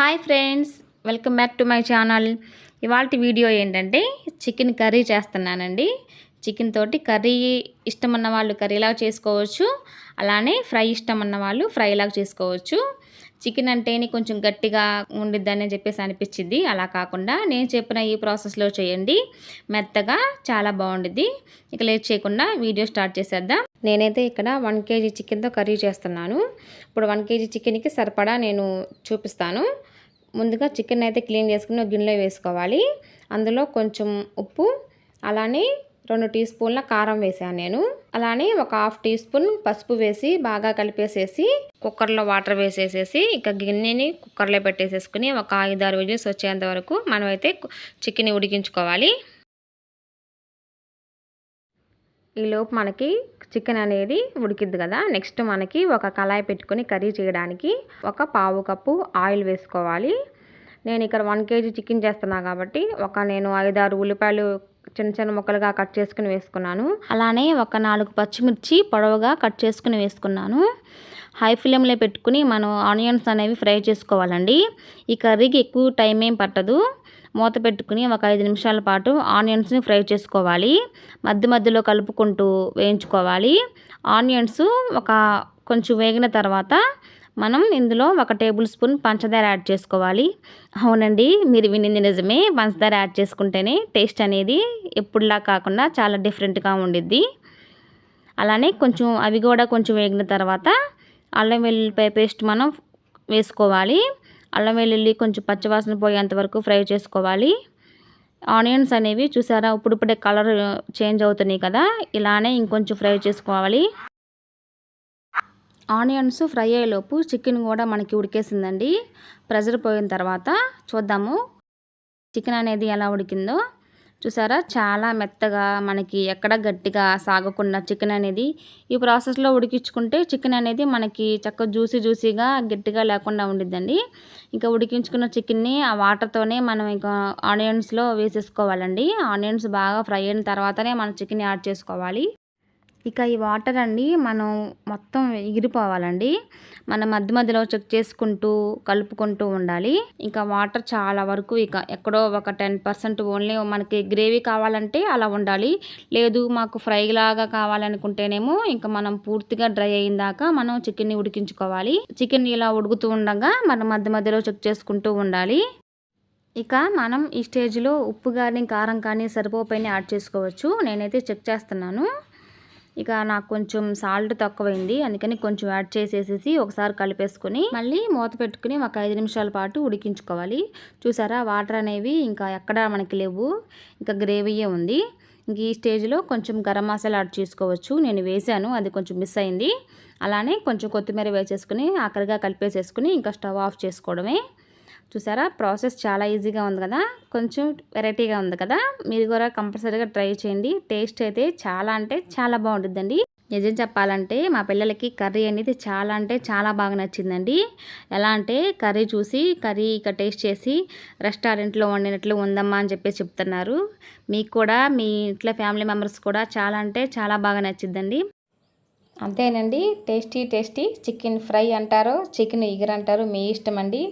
Hi friends welcome back to my channel ఇవాళ video ఏంటంటే chicken curry చేస్తున్నానండి. Chicken తోటి కర్రీ ఇష్టం ఉన్న వాళ్ళు కర్రీలాగా చేసుకోవచ్చు. అలానే ఫ్రై ఇష్టం ఉన్న వాళ్ళు ఫ్రైలాగా చేసుకోవచ్చు. చికెన్ అంటేనే కొంచెం గట్టిగా ఉండిద్దని చెప్పేసి అనిపించింది అలా కాకుండా నేను చెప్పిన ఈ ప్రాసెస్లో చేయండి. మెత్తగా చాలా బాగుండిద్ది. ఇక లేట్ చేయకుండా వీడియో స్టార్ట్ చేసేద్దాం. నేనైతే ఇక్కడ వన్ కేజీ చికెన్తో కర్రీ చేస్తున్నాను. ఇప్పుడు వన్ కేజీ చికెన్కి సరిపడా నేను చూపిస్తాను. ముందుగా చికెన్ అయితే క్లీన్ చేసుకుని గిన్నెలో వేసుకోవాలి. అందులో కొంచెం ఉప్పు అలానే రెండు టీ స్పూన్ల కారం వేసాను నేను. అలానే ఒక హాఫ్ టీ స్పూన్ పసుపు వేసి బాగా కలిపేసేసి కుక్కర్లో వాటర్ వేసేసేసి ఇక గిన్నెని కుక్కర్లో పెట్టేసేసుకుని ఒక ఐదు ఆరు విజిల్స్ వచ్చేంత వరకు మనమైతే చికెన్ ఉడికించుకోవాలి. ఈలోపు మనకి చికెన్ అనేది ఉడికిద్ది కదా. నెక్స్ట్ మనకి ఒక కళాయి పెట్టుకుని కర్రీ చేయడానికి ఒక పావు కప్పు ఆయిల్ వేసుకోవాలి. నేను ఇక్కడ వన్ కేజీ చికెన్ చేస్తున్నా కాబట్టి ఒక నేను ఐదారు ఉల్లిపాయలు చిన్న చిన్న ముక్కలుగా కట్ చేసుకుని వేసుకున్నాను. అలానే ఒక నాలుగు పచ్చిమిర్చి పొడవుగా కట్ చేసుకుని వేసుకున్నాను. హై ఫ్లేమ్లో పెట్టుకుని మనం ఆనియన్స్ అనేవి ఫ్రై చేసుకోవాలండి. ఈ కర్రీకి ఎక్కువ టైం ఏం పట్టదు. మూత పెట్టుకుని ఒక ఐదు నిమిషాల పాటు ఆనియన్స్ని ఫ్రై చేసుకోవాలి. మధ్య మధ్యలో కలుపుకుంటూ వేయించుకోవాలి. ఆనియన్స్ ఒక కొంచెం వేగిన తర్వాత మనం ఇందులో ఒక టేబుల్ స్పూన్ పంచదార యాడ్ చేసుకోవాలి. అవునండి మీరు వినింది నిజమే. పంచదార యాడ్ చేసుకుంటేనే టేస్ట్ అనేది ఎప్పుడులా కాకుండా చాలా డిఫరెంట్గా ఉండిద్ది. అలానే కొంచెం అవి కూడా కొంచెం వేగిన తర్వాత అల్లం వెల్లుల్లిపాయ పేస్ట్ మనం వేసుకోవాలి. అల్లం వెల్లుల్లి కొంచెం పచ్చివాసన పోయేంత వరకు ఫ్రై చేసుకోవాలి. ఆనియన్స్ అనేవి చూసారా? ఇప్పుడిప్పుడే కలర్ చేంజ్ అవుతున్నాయి కదా ఇలానే ఇంకొంచెం ఫ్రై చేసుకోవాలి. ఆనియన్స్ ఫ్రై అయ్యేలోపు చికెన్ కూడా మనకి ఉడికేసిందండి. ప్రెజర్ పోయిన తర్వాత చూద్దాము. చికెన్ అనేది ఎలా ఉడికిందో. చూసారా? చాలా మెత్తగా మనకి ఎక్కడ గట్టిగా సాగకుండా చికెన్ అనేది ఈ ప్రాసెస్లో ఉడికించుకుంటే చికెన్ అనేది మనకి చక్క జ్యూసీ జ్యూసీగా గట్టిగా లేకుండా ఉండిద్దండి. ఇంకా ఉడికించుకున్న చికెన్ని ఆ వాటర్తోనే మనం ఇంకా ఆనియన్స్లో వేసేసుకోవాలండి. ఆనియన్స్ బాగా ఫ్రై అయిన తర్వాతనే మనం చికెన్ యాడ్ చేసుకోవాలి. ఇక ఈ వాటర్ అండి మనం మొత్తం ఎగిరిపోవాలండి మనం మధ్య మధ్యలో చెక్ చేసుకుంటూ కలుపుకుంటూ ఉండాలి. ఇంకా వాటర్ చాలా వరకు ఇక ఎక్కడో ఒక టెన్ పర్సెంట్ ఓన్లీ మనకి గ్రేవీ కావాలంటే అలా ఉండాలి. లేదు మాకు ఫ్రై లాగా కావాలనుకుంటేనేమో ఇంకా మనం పూర్తిగా డ్రై అయిన దాకా మనం చికెన్ని ఉడికించుకోవాలి. చికెన్ ఇలా ఉడుకుతూ ఉండగా మనం మధ్య మధ్యలో చెక్ చేసుకుంటూ ఉండాలి. ఇక మనం ఈ స్టేజ్లో ఉప్పు కానీ కారం కానీ సరిపోపోయినా యాడ్ చేసుకోవచ్చు. నేనైతే చెక్ చేస్తున్నాను. ఇక నాకు కొంచెం సాల్ట్ తక్కువైంది. అందుకని కొంచెం యాడ్ చేసేసేసి ఒకసారి కలిపేసుకొని మళ్ళీ మూత పెట్టుకుని ఒక ఐదు నిమిషాల పాటు ఉడికించుకోవాలి. చూసారా? వాటర్ అనేవి ఇంకా ఎక్కడ మనకి లేవు. ఇంకా గ్రేవీయే ఉంది. ఇంక ఈ స్టేజ్లో కొంచెం గరం మసాలా యాడ్ చేసుకోవచ్చు. నేను వేసాను. అది కొంచెం మిస్ అయింది. అలానే కొంచెం కొత్తిమీర వేసేసుకుని ఆఖరిగా కలిపేసేసుకుని ఇంకా స్టవ్ ఆఫ్ చేసుకోవడమే. చూసారా? ప్రాసెస్ చాలా ఈజీగా ఉంది కదా? కొంచెం వెరైటీగా ఉంది కదా? మీరు కూడా కంపల్సరీగా ట్రై చేయండి. టేస్ట్ అయితే చాలా అంటే చాలా బాగుంటుందండి. నిజం చెప్పాలంటే మా పిల్లలకి కర్రీ అనేది చాలా అంటే చాలా బాగా నచ్చిందండి. ఎలా అంటే కర్రీ చూసి కర్రీ ఇక టేస్ట్ చేసి రెస్టారెంట్లో వండినట్లు ఉందమ్మా అని చెప్పి చెప్తున్నారు. మీకు కూడా మీ ఇంట్లో ఫ్యామిలీ మెంబర్స్ కూడా చాలా అంటే చాలా బాగా నచ్చిందండి అంతేనండి. Tasty tasty. చికెన్ ఫ్రై అంటారు చికెన్ ఇగర్ అంటారు మీ ఇష్టం అండి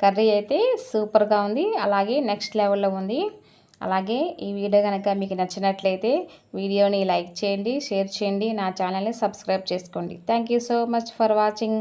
కర్రీ అయితే సూపర్గా ఉంది. అలాగే నెక్స్ట్ లెవెల్లో ఉంది. అలాగే ఈ వీడియో కనుక మీకు నచ్చినట్లయితే వీడియోని లైక్ చేయండి షేర్ చేయండి నా ఛానల్ని సబ్స్క్రైబ్ చేసుకోండి. Thank so much for watching.